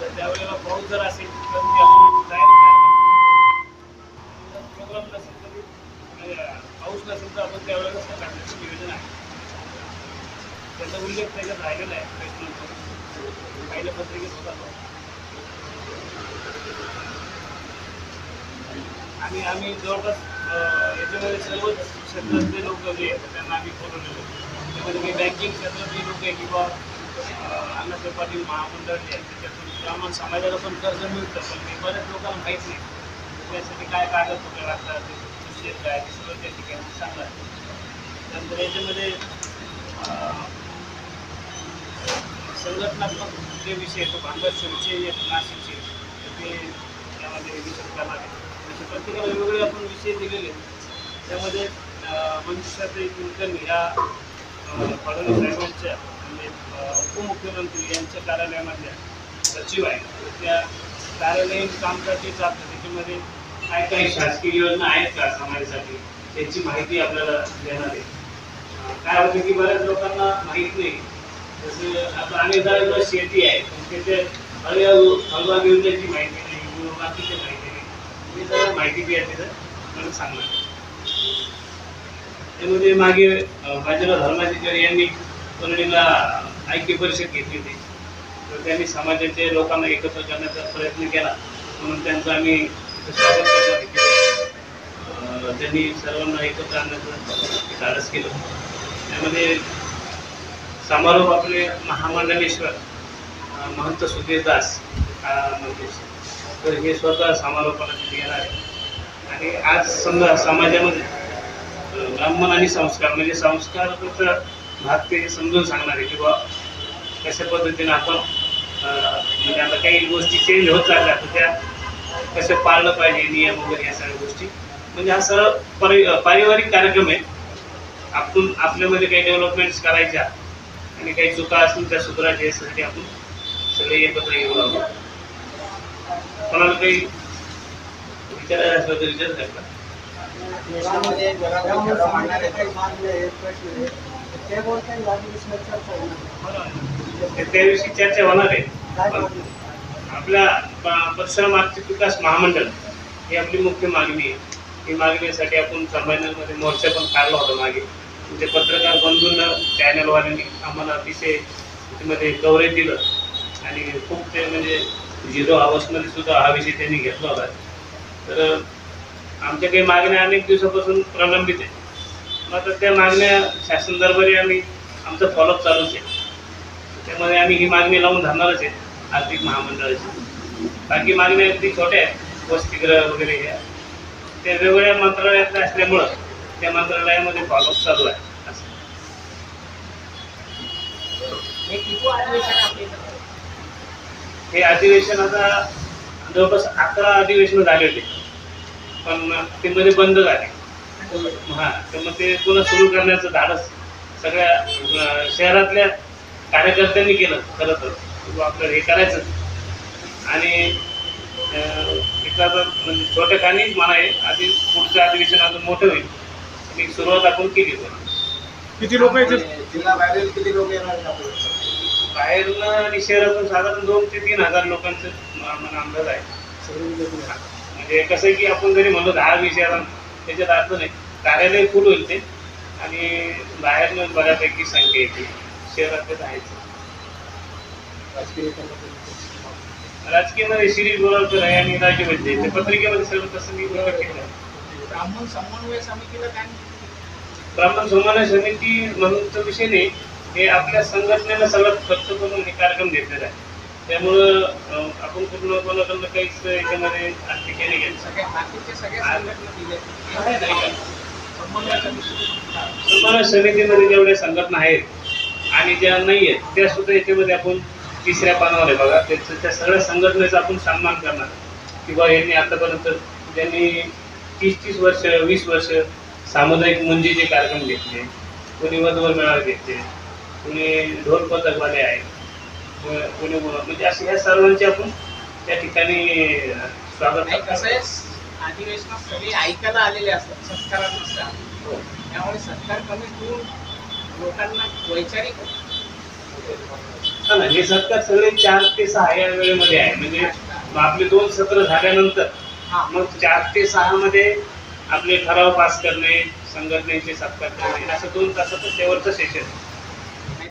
तर त्यावेळेला पाऊस जर असेल तर ते आपण डायरेक्ट प्रोग्राम नसेल तरी म्हणजे, पाऊस नसेल तर आपण त्यावेळेला काढण्याचं नियोजन आहे. त्याचा उल्लेख त्याच्यात राहिलेला आहे प्रश्न पहिल्या पत्रिकेत होता आणि आम्ही जवळपास अं, याच्यामध्ये सर्वच क्षेत्रातले लोक जे आहेत त्यांना आम्ही बोलवलेलो आहे. त्यामध्ये काही बँकिंग क्षेत्रातले लोक आहे किंवा अण्णासाहेब पाटील महामंडळ त्याच्यातून ग्रामीण समाजाला पण कर्ज मिळतं पण ते बऱ्याच लोकांना माहीत नाही. त्यासाठी काय कागदपत्र लागतात शेत काय ते सगळं त्या ठिकाणी सांगतात. त्यानंतर याच्यामध्ये संघटनात्मक जे विषय आहेत, तो भांडवल सुरक्षे आहेत नाशिकचे ते त्यामध्ये विचार करणार आहे असे प्रत्येकाला वेगवेगळे आपण विषय दिलेले आहेत. त्यामध्ये मंजुषाताई कुलकर्णी या फडणवीस साहेबांच्या म्हणजे उपमुख्यमंत्री यांच्या कार्यालयामधल्या सचिव आहे त्या कार्यालयीन कामकाज जे चालतं त्याच्यामध्ये काय काही शासकीय योजना आहेत का समाजासाठी त्याची माहिती आपल्याला देणार आहे. काय होतं की बऱ्याच लोकांना माहीत नाही. जसं आता अनेकदा शेती आहे पण त्याचे हळूहळू हलवा योजनेची माहिती नाही बाकीची माहिती नाही. मी जरा माहिती द्यायची तर मला सांगणार त्यामध्ये मागे अं, बाजीराव धर्माधिकारी यांनी परळीला ऐक्य परिषद घेतली होती. तर त्यांनी समाजाचे लोकांना एकत्र करण्याचा प्रयत्न केला. म्हणून त्यांचं आम्ही स्वागत त्यांनी सर्वांना एकत्र आणण्याचं धाडस केलं. त्यामध्ये समारोप आपले महामंडलेश्वर महंत सुधीर दास म्हणजे तर हे स्वतः समारोपाला तिथे येणार आहे आणि आज समजा समाजामध्ये ब्राह्मण आणि संस्कार म्हणजे संस्कार भाग ते समजून सांगणार आहे किंवा कशा पद्धतीने आपण म्हणजे आता काही गोष्टी चेंज होत चालल्या तर त्या कसं पाळलं पाहिजे नियम वगैरे या सगळ्या गोष्टी. म्हणजे हा सरळ परि पारिवारिक कार्यक्रम आहे. आपण आपल्यामध्ये काही डेव्हलपमेंट्स करायच्या आणि काही चुका असतील त्या सुधारायच्या यासाठी आपण सगळे एकत्र येऊ लागलो. कोणाला काही विचारायचं असलं तर विचार करतात देशामध्ये जगामध्ये काही ते चर्चा होणार. त्याविषयी चर्चा होणार आहे? आपल्या परिसर आर्थिक विकास महामंडळ ही आपली मुख्य मागणी आहे. ही मागणीसाठी आपण संभाजीनगरमध्ये मोर्चा पण काढला होता मागे. म्हणजे पत्रकार बंधूंना चॅनलवाल्यांनी आम्हाला अतिशय त्यामध्ये कव्हरेज दिलं. आणि खूप ते म्हणजे झिरो आवाजमध्ये सुद्धा हा विषय त्यांनी घेतला होता. तर आमच्या काही मागण्या अनेक दिवसापासून प्रलंबित आहे मात्र त्या मागण्या शासन दरबारी आम्ही आमचं फॉलोअप चालूच आहे. त्यामध्ये आम्ही ही मागणी लावून धरणारच आहे आर्थिक महामंडळाची. बाकी मागण्या अगदी छोट्या आहेत वसतिगृह वगैरे ह्या त्या वेगवेगळ्या मंत्रालयातल्या असल्यामुळं त्या मंत्रालयामध्ये फॉलोअप चालू आहे? हे अधिवेशन आता जवळपास अकरा अधिवेशन झाले होते. पण ते मध्ये बंद झाले. हा तर मग ते पुन्हा सुरू करण्याचं धाडस सगळ्या शहरातल्या कार्यकर्त्यांनी केलं खरं तर. आपलं हे करायचं. आणि म्हणजे छोट्या खाणीच म्हणा आहे आधी पुढचं अधिवेशन अजून मोठं होईल. आणि सुरुवात आपण केली होती किती लोक येतील जिल्हा बाहेरील किती लोक येणार? बाहेरून आणि शहरातून साधारण दोन ते तीन हजार लोकांचं म- मला अंदाज आहे. म्हणजे कसं आहे की आपण जरी म्हणलो दहा विषयाला त्याच्यात अर्थ नाही. कार्यालय फुल होईल ते. आणि बाहेरनं बऱ्यापैकी संख्या येते. शहरातच आहेच राजकीय राजकीयमध्ये शिरीष बोरावकर आहे आणि राजू वैद्य आहे. ते पत्रिकेमध्ये सगळं तसं मी केलं आहे. ब्राह्मण समन्वय समितीला काय ब्राह्मण समन्वय समिती म्हणून तो विषय नाही. हे आपल्या संघटनेला सगळं खर्च करून हे कार्यक्रम घेतलेला आहे. त्यामुळं आपण पूर्ण कोणाकडनं काहीच याच्यामध्ये आर्थिक हे. नाही समन्वय समितीमध्ये जेवढ्या संघटना आहेत आणि ज्या नाही आहेत त्या सुद्धा याच्यामध्ये आपण तिसऱ्या पानावर आहे बघा. त्याचं त्या सगळ्या संघटनेचा आपण सन्मान करणार. किंवा यांनी आतापर्यंत ज्यांनी तीस तीस वर्ष वीस वर्ष सामुदायिक मुंजीचे कार्यक्रम घेतले कोणी वधवर मेळावे घेतले कोणी ढोल पथकवाले आहेत म्हणजे असे ह्या सर्वांचे आपण त्या ठिकाणी स्वागत नाही कसं आहे. अधिवेशनात सगळे ऐकायला आलेले असतात सत्कारात नसतात. त्यामुळे सत्कार कमी करून लोकांना वैचारिक हा ना, हे सत्कार सगळे चार ते सहा या वेळेमध्ये आहे. म्हणजे मग आपले दोन सत्र झाल्यानंतर हा. मग चार ते सहा मध्ये आपले ठराव पास करणे संघटनेचे सत्कार करणे असं दोन तासाचं शेवटचं सेशन